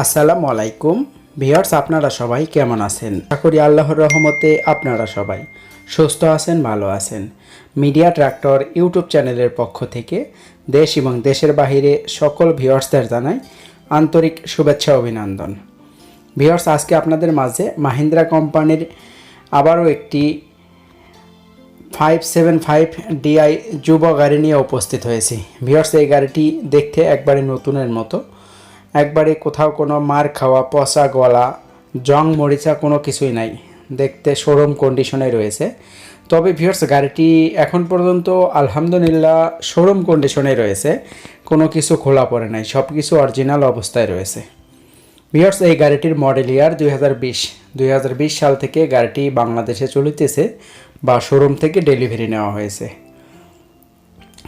আসসালামু আলাইকুম। ভিউয়ার্স, আপনারা সবাই কেমন আছেন? আশা করি আল্লাহর রহমতে আপনারা সবাই সুস্থ আছেন, ভালো আছেন। মিডিয়া ট্রাক্টর ইউটিউব চ্যানেলের পক্ষ থেকে দেশ এবং দেশের বাহিরে সকল ভিউয়ার্সদের জানাই আন্তরিক শুভেচ্ছা, অভিনন্দন। ভিউয়ার্স, আজকে আপনাদের মাঝে মাহিন্দ্রা কোম্পানির আবারও একটি ফাইভ সেভেন ফাইভ ডিআই যুব গাড়ি নিয়ে উপস্থিত হয়েছি। ভিউয়ার্স, এই গাড়িটি দেখতে একবারে নতুনের মতো। একবারে কোথাও কোনো মার খাওয়া, পচা গলা, জং মরিচা কোনো কিছুই নাই। দেখতে শোরুম কন্ডিশনে রয়েছে। তবে ভিউয়ার্স গাড়িটি এখন পর্যন্ত আলহামদুলিল্লাহ শোরুম কন্ডিশনে রয়েছে। কোনো কিছু খোলা পড়ে নাই। সব কিছু অরিজিনাল অবস্থায় রয়েছে। ভিউয়ার্স এই গাড়িটির মডেল ইয়ার দুই হাজার বিশ। সাল থেকে গাড়িটি বাংলাদেশে চলিতেছে বা শোরুম থেকে ডেলিভারি নেওয়া হয়েছে।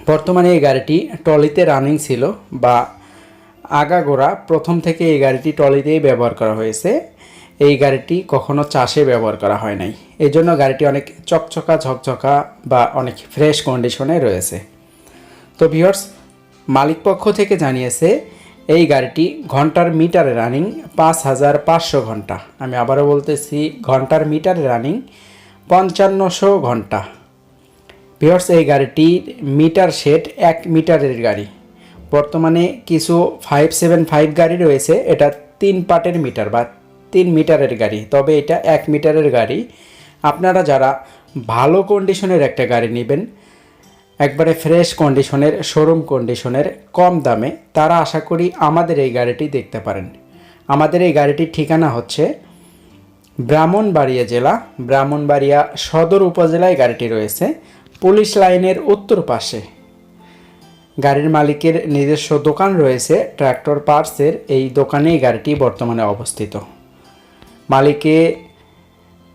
বর্তমানে এই গাড়িটি টলিতে রানিং ছিল বা আগাগোড়া প্রথম থেকে এই গাড়িটি টলিতেই ব্যবহার করা হয়েছে। এই গাড়িটি কখনো চাষে ব্যবহার করা হয় নাই। এই জন্য গাড়িটি অনেক চকচকা, ঝকঝকা বা অনেক ফ্রেশ কন্ডিশনে রয়েছে। তো ভিউয়ার্স মালিক পক্ষ থেকে জানিয়েছে, এই গাড়িটি ঘণ্টার মিটারে রানিং পাঁচ হাজার পাঁচশো ঘণ্টা। আমি আবারও বলতেছি, ঘণ্টার মিটারে রানিং পঞ্চান্নশো ঘণ্টা। ভিউয়ার্স, এই গাড়িটির মিটার সেট এক মিটারের গাড়ি। বর্তমানে কিছু ফাইভ সেভেন ফাইভ গাড়ি রয়েছে, এটা তিন পার্টের মিটার বা তিন মিটারের গাড়ি, তবে এটা এক মিটারের গাড়ি। আপনারা যারা ভালো কন্ডিশনের একটা গাড়ি নেবেন, একবারে ফ্রেশ কন্ডিশনের শোরুম কন্ডিশনের কম দামে, তারা আশা করি আমাদের এই গাড়িটি দেখতে পারেন। আমাদের এই গাড়িটির ঠিকানা হচ্ছে ব্রাহ্মণবাড়িয়া জেলা, ব্রাহ্মণবাড়িয়া সদর উপজেলায় গাড়িটি রয়েছে। পুলিশ লাইনের উত্তর পাশে। গাড়ির মালিকের নিজস্ব দোকান রয়েছে, ট্র্যাক্টর পার্টসের এই দোকানেই গাড়িটি বর্তমানে অবস্থিত। মালিকে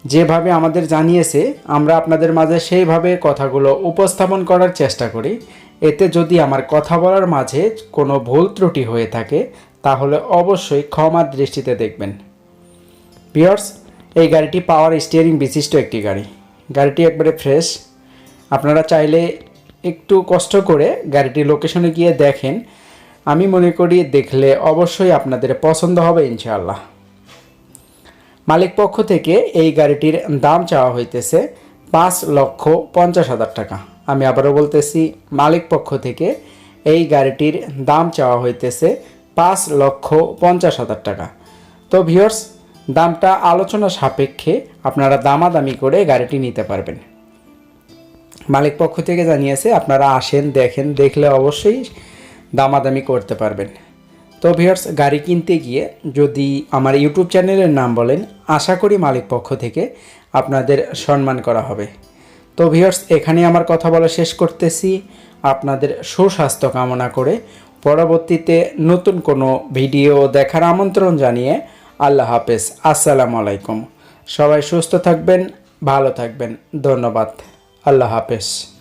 যেভাবে আমাদের জানিয়েছে, আমরা আপনাদের মাঝে সেইভাবে কথাগুলো উপস্থাপন করার চেষ্টা করি। এতে যদি আমার কথা বলার মাঝে কোনো ভুল ত্রুটি হয়ে থাকে, তাহলে অবশ্যই ক্ষমার দৃষ্টিতে দেখবেন। পিয়ার্স এই গাড়িটি পাওয়ার স্টিয়ারিং বিশিষ্ট একটি গাড়ি। গাড়িটি একবারে ফ্রেশ। আপনারা চাইলে একটু কষ্ট করে গাড়িটির লোকেশনে গিয়ে দেখেন। আমি মনে করি দেখলে অবশ্যই আপনাদের পছন্দ হবে ইনশাআল্লাহ। মালিক পক্ষ থেকে এই গাড়িটির দাম চাওয়া হইতেছে পাঁচ লক্ষ পঞ্চাশ হাজার টাকা। আমি আবারও বলতেছি, মালিক পক্ষ থেকে এই গাড়িটির দাম চাওয়া হইতেছে পাঁচ লক্ষ পঞ্চাশ হাজার টাকা। তো ভিওর্স দামটা আলোচনা সাপেক্ষে আপনারা দামাদামি করে গাড়িটি নিতে পারবেন। মালিক পক্ষ থেকে জানিয়েছে, আপনারা আসেন, দেখেন, দেখলে অবশ্যই দামাদামি করতে পারবেন। তো ভিউয়ার্স, গাড়ি কিনতে গিয়ে যদি আমার ইউটিউব চ্যানেলের নাম বলেন, আশা করি মালিক পক্ষ থেকে আপনাদের সম্মান করা হবে। তো ভিউয়ার্স এখানে আমার কথা বলা শেষ করতেছি। আপনাদের সুস্বাস্থ্য কামনা করে পরবর্তীতে নতুন কোনো ভিডিও দেখার আমন্ত্রণ জানিয়ে আল্লাহ হাফেজ। আসসালামু আলাইকুম। সবাই সুস্থ থাকবেন, ভালো থাকবেন। ধন্যবাদ। আল্লাহ হাফেজ।